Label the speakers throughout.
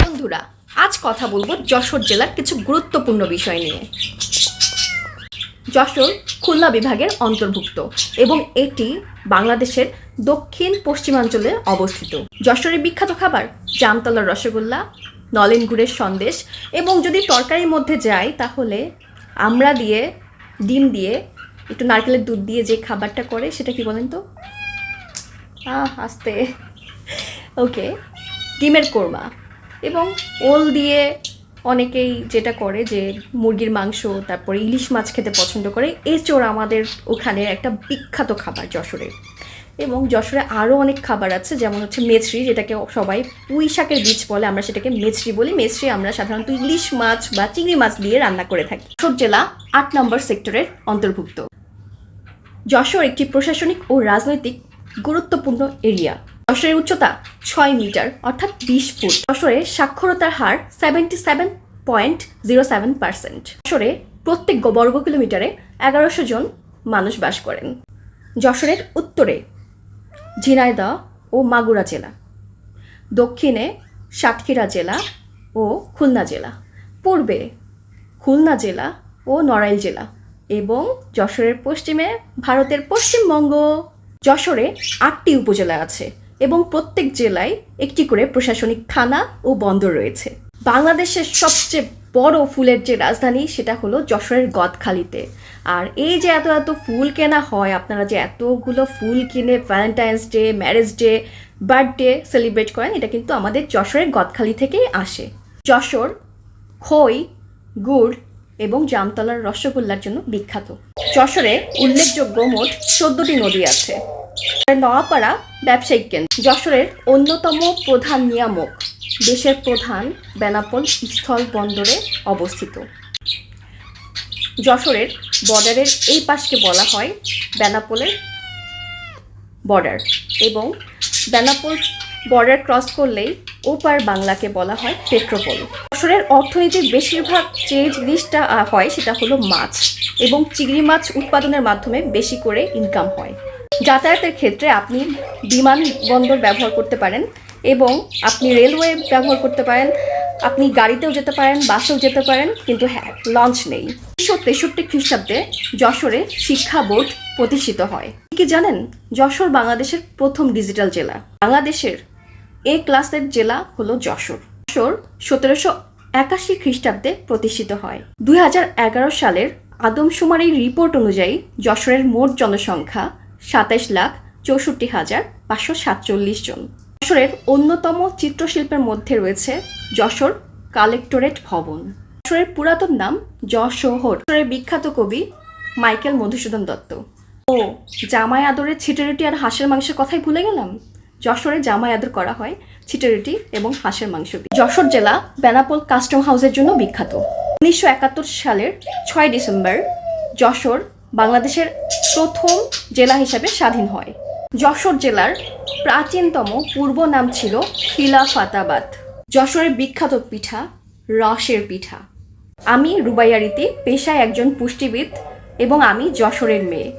Speaker 1: বন্ধুরা, আজ কথা বলব যশোর জেলার কিছু গুরুত্বপূর্ণ বিষয় নিয়ে। যশোর খুলনা বিভাগের অন্তর্ভুক্ত এবং এটি বাংলাদেশের দক্ষিণ পশ্চিমাঞ্চলে অবস্থিত। যশোরের বিখ্যাত খাবার জামতলার রসগোল্লা, নলেন গুড়ের সন্দেশ এবং যদি তরকারির মধ্যে যাই, তাহলে আমরা দিয়ে, ডিম দিয়ে, একটু নারকেলের দুধ দিয়ে যে খাবারটা করে, সেটা কি বলেন তো? আস্তে। ওকে, ডিমের কোরমা। এবং ওল দিয়ে অনেকেই যেটা করে যে মুরগির মাংস, তারপরে ইলিশ মাছ খেতে পছন্দ করে এচোর আমাদের ওখানে একটা বিখ্যাত খাবার যশোরের এবং যশোরে আরও অনেক খাবার আছে, যেমন হচ্ছে মেছরি, যেটাকে সবাই পুঁই শাকের বীজ বলে, আমরা সেটাকে মেছরি বলি। মেছরি আমরা সাধারণত ইলিশ মাছ বা চিংড়ি মাছ দিয়ে রান্না করে থাকি। যশোর জেলা আট নম্বর সেক্টরের অন্তর্ভুক্ত। যশোর একটি প্রশাসনিক ও রাজনৈতিক গুরুত্বপূর্ণ এরিয়া। যশোরের উচ্চতা ছয় মিটার, অর্থাৎ বিশ ফুট। যশোরে সাক্ষরতার হার seventy seven point zero seven percent যশোরে প্রত্যেক বর্গ কিলোমিটারে এগারোশো জন মানুষ বাস করেন। যশোরের উত্তরে ঝিনাইদহ ও মাগুরা জেলা। দক্ষিণে সাতক্ষীরা জেলা ও খুলনা জেলা। পূর্বে খুলনা জেলা ও নড়াইল জেলা এবং যশোরের পশ্চিমে ভারতের পশ্চিমবঙ্গ। যশোরে আটটি উপজেলা আছে। এবং প্রত্যেক জেলায় একটি করে প্রশাসনিক থানা ও বন্দর রয়েছে। বাংলাদেশের সবচেয়ে বড় ফুলের যে রাজধানী, সেটা হলো যশোরের গদখালিতে। আর এই যে এত এত ফুল কেনা হয়, আপনারা যে এতগুলো ফুল কিনে Valentine's day marriage day birthday celebrate করেন, এটা কিন্তু আমাদের যশোরের গদখালি থেকেই আসে। যশোর, খই, গুড় এবং জামতলার রসগোল্লার জন্য বিখ্যাত। যশোরে উল্লেখযোগ্য মোট চোদ্দটি নদী আছে। নওয়াপাড়া ব্যবসায়িক কেন্দ্র। যশোরের অন্যতম প্রধান নিয়ামক। দেশের প্রধান বেনাপোল স্থল বন্দরে অবস্থিত। যশোরের বর্ডারের এই পাশকে বলা হয় বেনাপোলের বর্ডার এবং বেনাপোল বর্ডার ক্রস করলেই ওপার বাংলাকে বলা হয় পেট্রোপোল। যশোরের অর্থনীতির বেশিরভাগ যে জিনিসটা হয় সেটা হলো মাছ এবং চিংড়ি মাছ উৎপাদনের মাধ্যমে বেশি করে ইনকাম হয়। যাতায়াতের ক্ষেত্রে আপনি বিমানবন্দর ব্যবহার করতে পারেন এবং আপনি রেলওয়ে ব্যবহার করতে পারেন, আপনি গাড়িতেও যেতে পারেন, বাসেও যেতে পারেন, কিন্তু হ্যাঁ লঞ্চ নেই। উনিশশো তেষট্টি খ্রিস্টাব্দে যশোরে শিক্ষা বোর্ড প্রতিষ্ঠিত হয়। কি জানেন, যশোর বাংলাদেশের প্রথম ডিজিটাল জেলা? বাংলাদেশের এ ক্লাসের জেলা হলো যশোর। যশোর সতেরোশো একাশি খ্রিস্টাব্দে প্রতিষ্ঠিত হয়। দুই হাজার এগারো সালের আদমশুমারির রিপোর্ট অনুযায়ী যশোরের মোট জনসংখ্যা সাতাইশ লাখ চৌষট্টি হাজার পাঁচশো সাতচল্লিশ জন। যশোরের অন্যতম চিত্রশিল্পের মধ্যে রয়েছে যশোর কালেক্টরেট ভবন। যশোরের পুরাতন নাম যশোহর। যশোরের বিখ্যাত কবি মাইকেল মধুসূদন দত্ত। ও জামাই আদরের ছিটেরুটি আর হাঁসের মাংসের কথাই ভুলে গেলাম? যশোরে জামাই করা হয় ছিটেরুটি এবং হাঁসের মাংস যশোর জেলা বেনাপোল কাস্টম হাউসের জন্য বিখ্যাত। উনিশশো একাত্তর সালের ছয় ডিসেম্বর যশোর বাংলাদেশের প্রথম জেলা হিসাবে স্বাধীন হয়। যশোর জেলার প্রাচীনতম পূর্ব নাম ছিল খিলাফাতাবাদ। যশোরের বিখ্যাত পিঠা রসের পিঠা। আমি রুবাইয়ারিতে পেশায় একজন পুষ্টিবিদ এবং আমি যশোরের মেয়ে।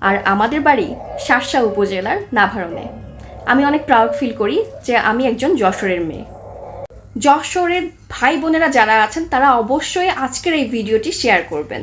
Speaker 1: আর আমাদের বাড়ি শার্শা উপজেলার নাভারণে। আমি অনেক প্রাউড ফিল করি যে আমি একজন যশোরের মেয়ে। যশোরের ভাই বোনেরা যারা আছেন, তারা অবশ্যই আজকের এই ভিডিওটি শেয়ার করবেন।